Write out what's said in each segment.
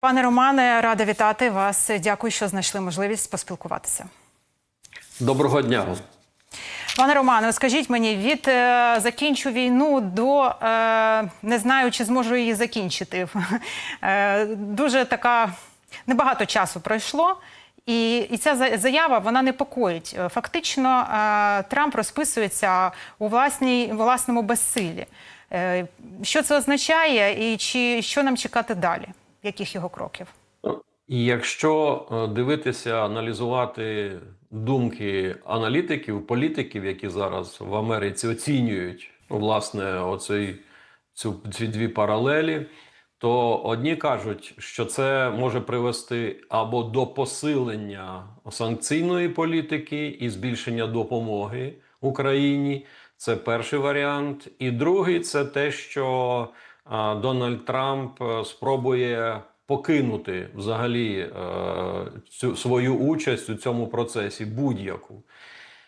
Пане Романе, рада вітати вас. Дякую, що знайшли можливість поспілкуватися. Доброго дня. Пане Романе, скажіть мені, від е, закінчу війну до е, не знаю, чи зможу її закінчити. Е, дуже така небагато часу пройшло. І, і ця заява вона непокоїть. Е, Фактично, е, Трамп розписується у власній власному безсилі. Е, що це означає, і чи що нам чекати далі? Яких його кроків? І якщо е, дивитися, аналізувати думки аналітиків, політиків, які зараз в Америці оцінюють власне оцей, цю, ці дві паралелі, то одні кажуть, що це може привести або до посилення санкційної політики і збільшення допомоги Україні. Це перший варіант. І другий це те, що Дональд Трамп е, спробує покинути взагалі е, цю свою участь у цьому процесі будь-яку.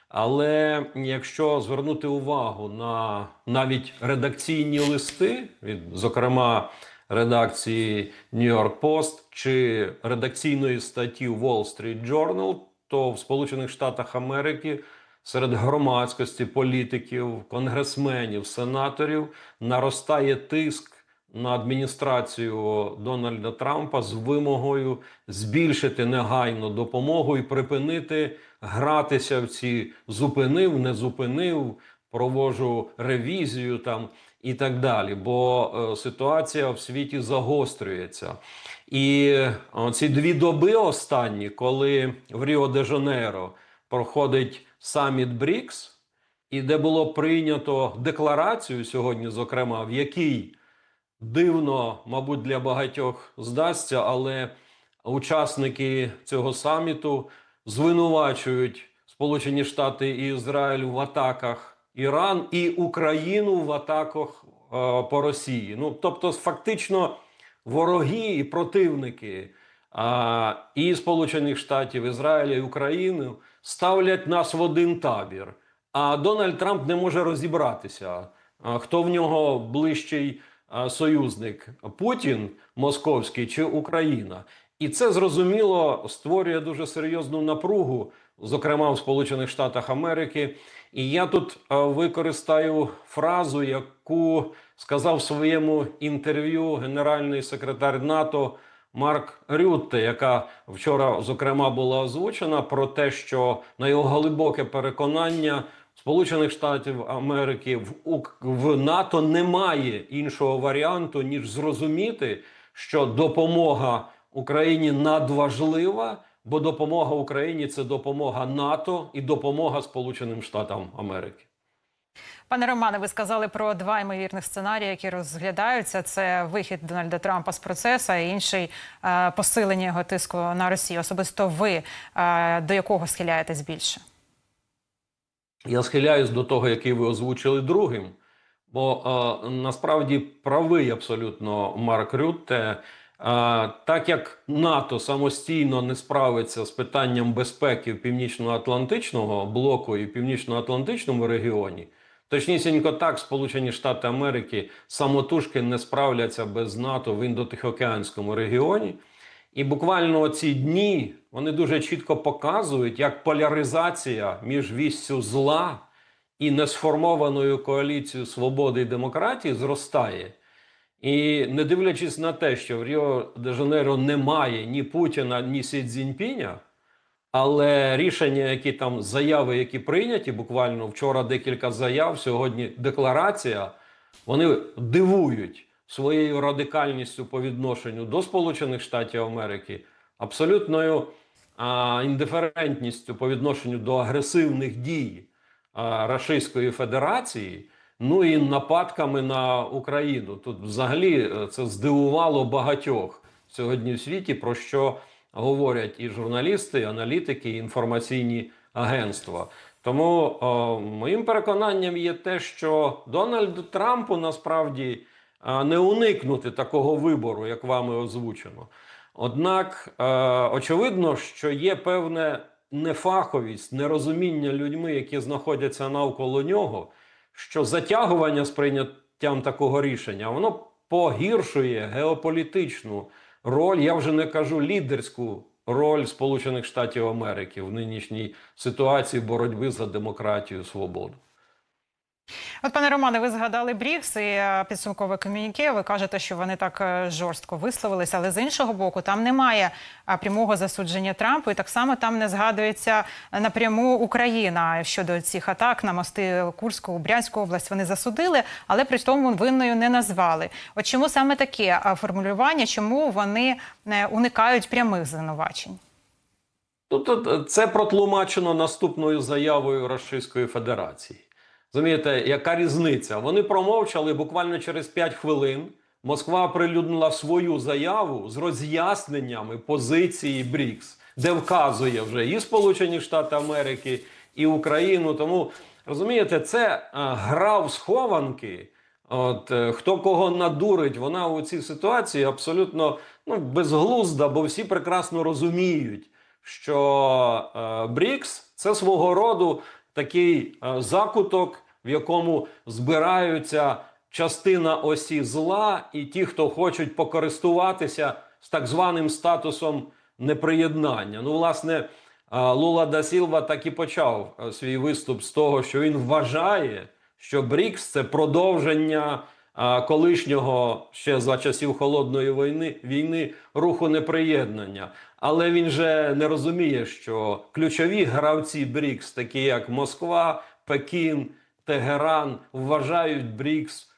Але якщо звернути увагу на навіть редакційні листи, від, зокрема, редакції New York Post чи редакційної статті Wall Street Journal, то в Сполучених Штатах Америки серед громадськості, політиків, конгресменів, сенаторів наростає тиск на адміністрацію Дональда Трампа з вимогою збільшити негайно допомогу і припинити гратися в ці зупинив, не зупинив, провожу ревізію там і так далі. Бо е, ситуація в світі загострюється. І е, ці дві доби останні, коли в Ріо де Жанейро проходить саміт БРІКС, і де було прийнято декларацію сьогодні, зокрема, в якій дивно, мабуть, для багатьох здасться, але учасники цього саміту звинувачують Сполучені Штати і Ізраїль в атаках Іран і Україну в атаках е, по Росії. Ну тобто, фактично, вороги і противники а, і Сполучених Штатів, Ізраїля і України ставлять нас в один табір. А Дональд Трамп не може розібратися, хто в нього ближчий союзник Путін московський чи Україна. І це зрозуміло створює дуже серйозну напругу, зокрема в Сполучених Штатах Америки. І я тут використаю фразу, яку сказав в своєму інтерв'ю генеральний секретар НАТО Марк Рютте, яка вчора зокрема була озвучена про те, що на його глибоке переконання Сполучених Штатів Америки в, в НАТО немає іншого варіанту ніж зрозуміти, що допомога Україні надважлива, бо допомога Україні це допомога НАТО і допомога Сполученим Штатам Америки. Пане Романе, ви сказали про два ймовірних сценарії, які розглядаються: це вихід Дональда Трампа з процесу, і інший е, посилення його тиску на Росію. Особисто ви е, до якого схиляєтесь більше? Я схиляюсь до того, який ви озвучили другим, бо е, насправді правий абсолютно Марк Рютте. Е, так як НАТО самостійно не справиться з питанням безпеки в північно-атлантичного блоку і північно-атлантичному регіоні, точнісінько так Сполучені Штати Америки самотужки не справляться без НАТО в індотихоокеанському регіоні. І буквально ці дні вони дуже чітко показують, як поляризація між вістю зла і несформованою коаліцією свободи і демократії зростає. І не дивлячись на те, що в Ріо де Жанейро немає ні Путіна, ні Сі Цзіньпіня, але рішення, які там заяви, які прийняті, буквально вчора декілька заяв, сьогодні декларація, вони дивують своєю радикальністю по відношенню до Сполучених Штатів Америки, абсолютною а, індиферентністю по відношенню до агресивних дій а, Російської Федерації. Ну і нападками на Україну. Тут взагалі е, це здивувало багатьох сьогодні в світі, про що говорять і журналісти, і аналітики, і інформаційні агентства. Тому о, моїм переконанням є те, що Дональду Трампу насправді не уникнути такого вибору, як вами озвучено. Однак, е, очевидно, що є певне нефаховість, нерозуміння людьми, які знаходяться навколо нього, що затягування з прийняттям такого рішення воно погіршує геополітичну роль, я вже не кажу лідерську роль Сполучених Штатів Америки в нинішній ситуації боротьби за демократію свободу. От, пане Романе, ви згадали Брікс і е, підсумкове комюніке. Ви кажете, що вони так е, жорстко висловилися, але з іншого боку, там немає е, прямого засудження Трампу, і так само там не згадується напряму Україна щодо цих атак на мости Курську, Брянську область. Вони засудили, але при тому винною не назвали. От чому саме таке формулювання? Чому вони е, уникають прямих звинувачень? Ну, тут це протлумачено наступною заявою Російської Федерації. Розумієте, яка різниця? Вони промовчали буквально через 5 хвилин. Москва оприлюднила свою заяву з роз'ясненнями позиції БРІКС, де вказує вже і Сполучені Штати Америки, і Україну. Тому розумієте, це е, гра в схованки. От е, хто кого надурить, вона у цій ситуації абсолютно ну, безглузда, бо всі прекрасно розуміють, що е, БРІКС це свого роду такий е, закуток, в якому збираються частина осі зла, і ті, хто хочуть покористуватися з так званим статусом неприєднання. Ну, власне, е, Лула да Сілва так і почав е, свій виступ з того, що він вважає, що БРІКС це продовження колишнього ще за часів холодної війни війни руху неприєднання. Але він же не розуміє, що ключові гравці БРІКС, такі як Москва, Пекін, Тегеран, вважають БРІКС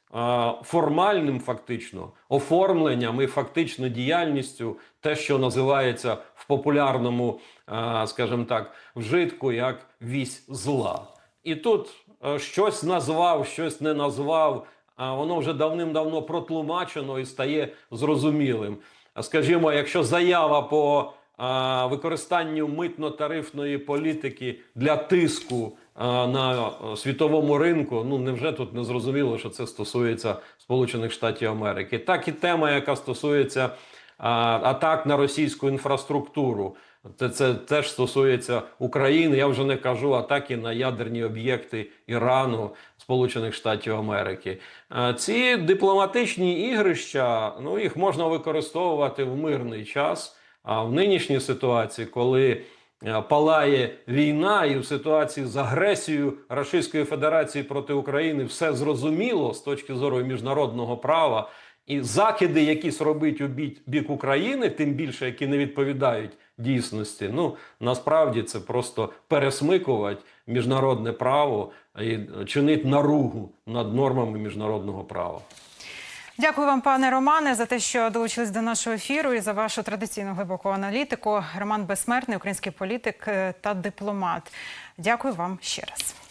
формальним фактично оформленням і фактично діяльністю, те, що називається в популярному, скажімо так, вжитку як вісь зла. І тут щось назвав, щось не назвав, а воно вже давним-давно протлумачено і стає зрозумілим. Скажімо, якщо заява по а, використанню митно-тарифної політики для тиску а, на е, світовому ринку, ну невже тут не зрозуміло, що це стосується Сполучених Штатів Америки? Так і тема, яка стосується а, атак на російську інфраструктуру. Це, це теж стосується України. Я вже не кажу атаки на ядерні об'єкти Ірану, Сполучених Штатів Америки. Е, Ці дипломатичні ігрища, ну їх можна використовувати в мирний час. А в нинішній ситуації, коли е, палає війна, і в ситуації з агресією Російської Федерації проти України все зрозуміло з точки зору міжнародного права. І закиди, якісь робить у бік, бік України, тим більше які не відповідають дійсності. Ну насправді це просто пересмикувати міжнародне право і чинить наругу над нормами міжнародного права. Дякую вам, пане Романе, за те, що долучились до нашого ефіру і за вашу традиційну глибоку аналітику. Роман Безсмертний, український політик е, та дипломат. Дякую вам ще раз.